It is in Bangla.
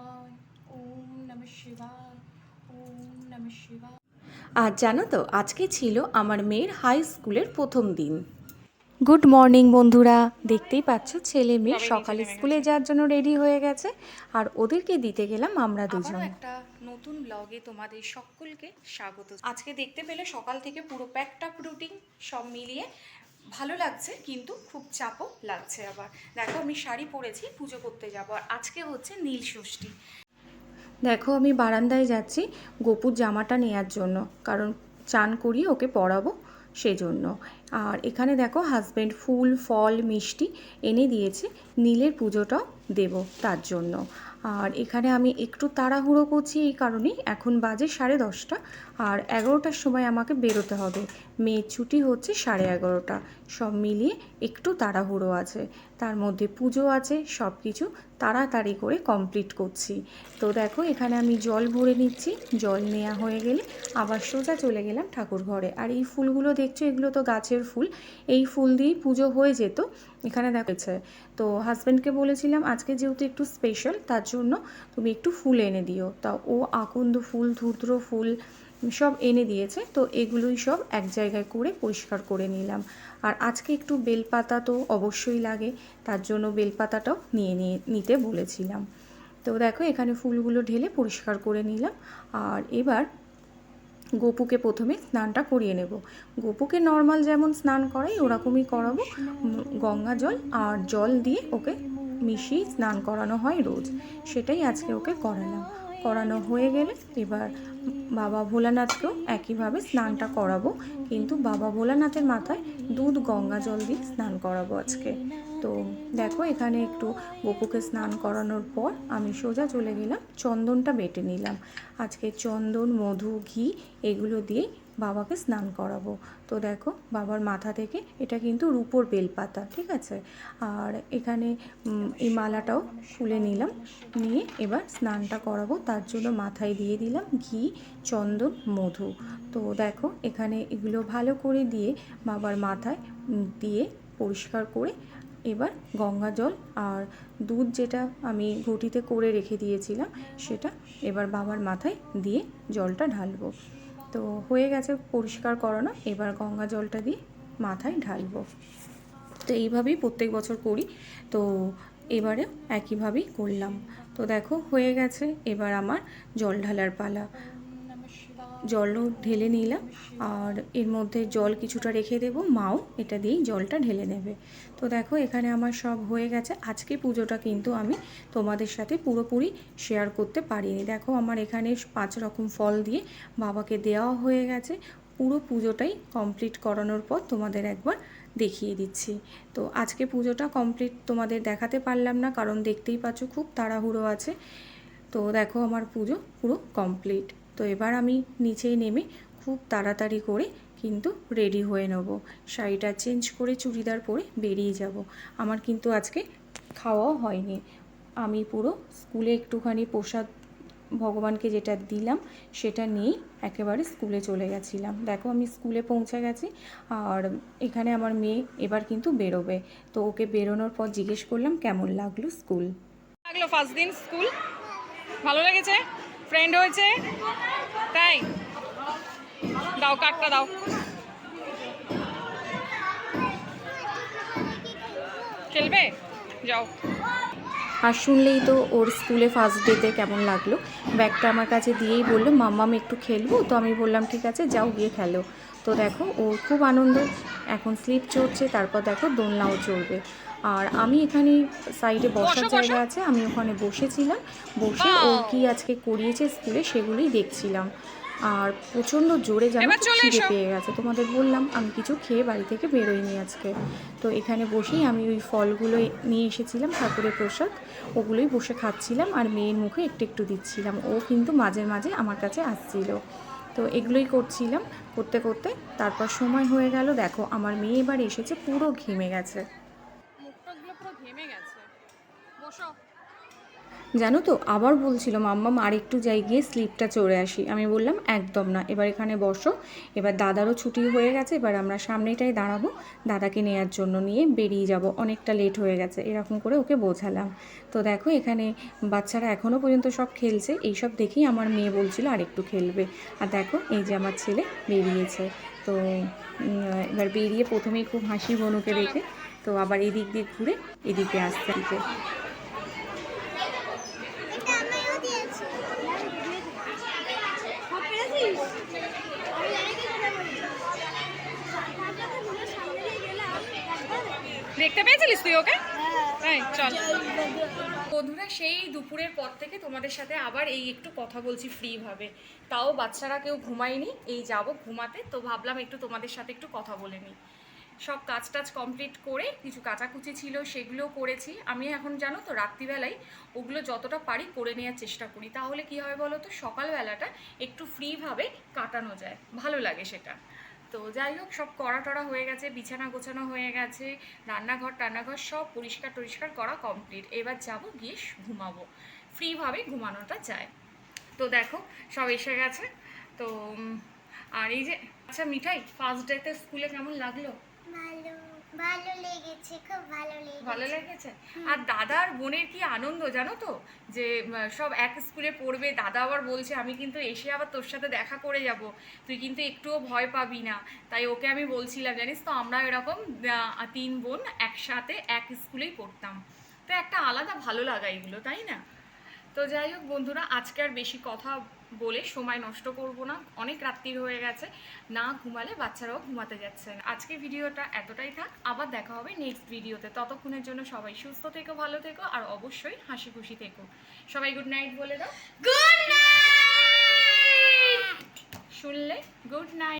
শিবায় ওম নম শিবায় ওম নম শিবায়। আর জানো তো আজকে ছিল আমার মেয়ের হাই স্কুলের প্রথম দিন। গুড মর্নিং বন্ধুরা দেখতেই পাচ্ছ ছেলে মেয়ে সকালে স্কুলে যাওয়ার জন্য রেডি হয়ে গেছে আর ওদেরকে দিতে গেলাম আমরা দুজন। একটা নতুন ব্লগে তোমাদের সকলকে স্বাগত। আজকে দেখতে পেলে সকাল থেকে পুরো প্যাকটা রুটিন সব মিলিয়ে ভালো লাগছে, কিন্তু খুব চাপও লাগছে আবার। দেখো, আমি শাড়ি পরেছি, পুজো করতে যাব, আর আজকে হচ্ছে নীল ষষ্ঠী। দেখো, আমি বারান্দায় যাচ্ছি গোপুর জামাটা নেয়ার জন্য, কারণ চান করিয়ে ওকে পরাবো সেজন্য। আর এখানে দেখো হাজব্যান্ড ফুল, ফল, মিষ্টি এনে দিয়েছে। নীলের পুজোটাও দেব তার জন্য। আর এখানে আমি একটু তাড়াহুড়ো করছি এই কারণেই। এখন বাজে সাড়ে দশটা আর এগারোটার সময় আমাকে বেরোতে হবে। মেয়ের ছুটি হচ্ছে সাড়ে এগারোটা। সব মিলিয়ে একটু তাড়াহুড়ো আছে। তার মধ্যে পুজো আছে সব কিছু তাড়াতাড়ি করে কমপ্লিট করছি। তো দেখো এখানে আমি জল ভরে নিচ্ছি। জল নেওয়া হয়ে গেলে আবার সোজা চলে গেলাম ঠাকুর ঘরে। আর এই ফুলগুলো দেখছ, এগুলো তো গাছের ফুল। এই ফুল দিয়েই পুজো হয়ে যেত। এখানে দেখেছে তো হাজব্যান্ডকে বলেছিলাম, আজকে যেহেতু একটু স্পেশাল তার জন্য তুমি একটু ফুল এনে দিও। তা ও আকন্দ ফুল ধূর্দ্র ফুল সব এনে দিয়েছে। তো এগুলোই সব এক জায়গায় করে পরিষ্কার করে নিলাম। আর আজকে একটু বেলপাতা তো অবশ্যই লাগে, তার জন্য বেলপাতাটাও নিয়ে নিয়ে নিতে বলেছিলাম। তো দেখো, এখানে ফুলগুলো ঢেলে পরিষ্কার করে নিলাম। আর এবার গোপুকে প্রথমে স্নানটা করিয়ে নেব। গোপুকে নর্মাল যেমন স্নান করাই, ওরকমই করাবো। গঙ্গা জল আর জল দিয়ে ওকে মিশিয়ে স্নান করানো হয় রোজ। সেটাই আজকে ওকে করালাম। করানো হয়ে গেলে এবার বাবা ভোলানাথকেও একইভাবে স্নানটা করাবো। কিন্তু বাবা ভোলানাথের মাথায় দুধ গঙ্গা জল দিয়ে স্নান করাবো আজকে। তো দেখো এখানে একটু গোপুকে স্নান করানোর পর আমি সোজা চলে গেলাম, চন্দনটা বেটে নিলাম। আজকে চন্দন, মধু, ঘি এগুলো দিয়ে বাবাকে স্নান করাবো। তো দেখো, বাবার মাথা থেকে এটা কিন্তু রূপোর বেলপাতা, ঠিক আছে? আর এখানে এই মালাটাও খুলে নিলাম। নিয়ে এবার স্নানটা করাবো। তার জন্য মাথায় দিয়ে দিলাম ঘি, চন্দন, মধু। তো দেখো, এখানে এগুলো ভালো করে দিয়ে বাবার মাথায় দিয়ে পরিষ্কার করে এবার গঙ্গা জল আর দুধ যেটা আমি ঘটিতে করে রেখে দিয়েছিলাম, সেটা এবার বাবার মাথায় দিয়ে জলটা ঢালবো। তো হয়ে গেছে, পরিষ্কার করানো এবার গঙ্গা জলটা দিয়ে মাথায় ঢালব। তো এইভাবেই প্রত্যেক বছর করি, তো এবারে একইভাবেই করলাম। তো দেখো, হয়ে গেছে, এবার আমার জল ঢালার পালা। জলও ঢেলে নিলাম আর এর মধ্যে জল কিছুটা রেখে দেব। মাও এটা দিয়েই জলটা ঢেলে নেবে। তো দেখো এখানে আমার সব হয়ে গেছে। আজকে পুজোটা কিন্তু আমি তোমাদের সাথে পুরোপুরি শেয়ার করতে পারিনি। দেখো আমার এখানে পাঁচ রকম ফল দিয়ে বাবাকে দেওয়া হয়ে গেছে। পুরো পুজোটাই কমপ্লিট করানোর পর তোমাদের একবার দেখিয়ে দিচ্ছি। তো আজকে পুজোটা কমপ্লিট তোমাদের দেখাতে পারলাম না, কারণ দেখতেই পাচ্ছ খুব তাড়াহুড়ো আছে। তো দেখো আমার পুজো পুরো কমপ্লিট তো এবার আমি নিচেই নেমে খুব তাড়াতাড়ি করে কিন্তু রেডি হয়ে নেব। শাড়িটা চেঞ্জ করে চুড়িদার পরে বেরিয়ে যাব। আমার কিন্তু আজকে খাওয়াও হয়নি। আমি পুরো স্কুলে একটুখানি প্রসাদ ভগবানকে যেটা দিলাম, সেটা নিয়েই একেবারে স্কুলে চলে গেছিলাম। দেখো আমি স্কুলে পৌঁছে গেছি আর এখানে আমার মেয়ে এবার কিন্তু বেরোবে। তো ওকে বেরোনোর পর জিজ্ঞেস করলাম, কেমন লাগল স্কুল লাগল ফার্স্ট দিন স্কুল ভালো লেগেছে? ফ্রেন্ড হয়েছে। তাই? দাও কার্ডটা দাও। খেলবে? যাও। আর শুনলেই তো ওর স্কুলে ফার্স্ট ডেতে কেমন লাগল। ব্যাগটা আমার কাছে দিয়েই বলল মাম্মাম একটু খেলব? তো আমি বললাম, ঠিক আছে, যাও গিয়ে খেলো। তো দেখো, ওর খুব আনন্দ। এখন স্লিপ চড়ছে তারপর দেখো দোলনাও চড়বে আর আমি এখানে সাইডে বসার জায়গা আছে আমি ওখানে বসেছিলাম। বসে ও কি আজকে করিয়েছে স্কুলে সেগুলোই দেখছিলাম। আর প্রচণ্ড জোরে যেন খিদে পেয়ে গেছে। তোমাদের বললাম আমি কিছু খেয়ে বাড়ি থেকে বেরোইনি আজকে। তো এখানে বসেই আমি ওই ফলগুলো নিয়ে এসেছিলাম ঠাকুরের প্রসাদ। ওগুলোই বসে খাচ্ছিলাম আর মেয়ের মুখে একটু একটু দিচ্ছিলাম। ও কিন্তু মাঝে মাঝে আমার কাছে আসছিল। তো এগুলোই করছিলাম করতে করতে তারপর সময় হয়ে গেল। দেখো আমার মেয়ে এবার এসেছে পুরো ঘেমে গেছে। গেছে। বসো। জানো তো, আবার বলছিল মাম্মা আর একটু যাই গিয়ে স্লিপটা চড়ে আসি। আমি বললাম, একদম না, এবার এখানে বসো। এবার দাদারও ছুটি হয়ে গেছে, এবার আমরা সামনেটাই দাঁড়াবো, দাদাকে নেওয়ার জন্য নিয়ে বেরিয়ে যাব। অনেকটা লেট হয়ে গেছে, এরকম করে ওকে বোঝালাম। তো দেখো, এখানে বাচ্চারা এখনও পর্যন্ত সব খেলছে, এইসব দেখেই আমার মেয়ে বলছিল আর একটু খেলবে। আর দেখো, এই যে আমার ছেলে বেরিয়েছে। তো এবার বেরিয়ে প্রথমেই খুব হাসি, বনুকে দেখে। তো আবার এদিক দিয়ে ঘুরে এদিকে আসতে দিকে দেখতে পেয়েছিলিস তুই ওকে? তাই চল। হ্যাঁ বন্ধুরা সেই দুপুরের পর থেকে তোমাদের সাথে আবার এই একটু কথা বলছি ফ্রিভাবে তাও বাচ্চারা কেউ ঘুমায়নি এই যাব ঘুমাতে তো ভাবলাম একটু তোমাদের সাথে একটু কথা বলে নিই। সব কাজ টাজ কমপ্লিট করে কিছু কাচাকুচি ছিল সেগুলো করেছি। আমি এখন জানো তো রাত্রিবেলায় ওগুলো যতটা পারি করে নেওয়ার চেষ্টা করি। তাহলে কি হয় বলো তো? সকালবেলাটা একটু ফ্রিভাবে কাটানো যায়। ভালো লাগে সেটা। তো যাই হোক, সব করা টরা হয়ে গেছে, বিছানা গোছানো হয়ে গেছে, রান্নাঘর টান্নাঘর সব পরিষ্কার টরিষ্কার করা কমপ্লিট এবার যাব গিয়ে ঘুমাবো। ফ্রিভাবে ঘুমানোটা যায়। তো দেখো, সব এসে গেছে। তো আর এই যে আচ্ছা মিঠাই ফার্স্ট ডেতে স্কুলে কেমন লাগল? ভালো ভালো লেগেছে খুব ভালো লেগেছে। ভালো লেগেছে? আর দাদার বোনের কি আনন্দ জানো তো? যে সব এক স্কুলে পড়বে দাদা আবার বলছে আমি কিন্তু এসে আবার তোর সাথে দেখা করে যাব। তুই কিন্তু একটুও ভয় পাবি না। তাই ওকে আমি বলছিলাম জানিস তো আমরা এরকম তিন বোন একসাথে এক স্কুলেই পড়তাম। তো একটা আলাদা ভালো লাগা এগুলো তাই না? তো যাই হোক বন্ধুরা আজকে আর বেশি কথা বলে সময় নষ্ট করব না। অনেক রাত্রির হয়ে গেছে না ঘুমালে বাচ্চারাও ঘুমাতে যাচ্ছে। না আজকে ভিডিওটা এতটাই থাক আবার দেখা হবে নেক্সট ভিডিওতে। ততক্ষণের জন্য সবাই সুস্থ থেকো ভালো থেকো আর অবশ্যই হাসি খুশি থেকো। সবাই গুড নাইট বলে দাও। গুড নাইট শুনলে গুড নাইট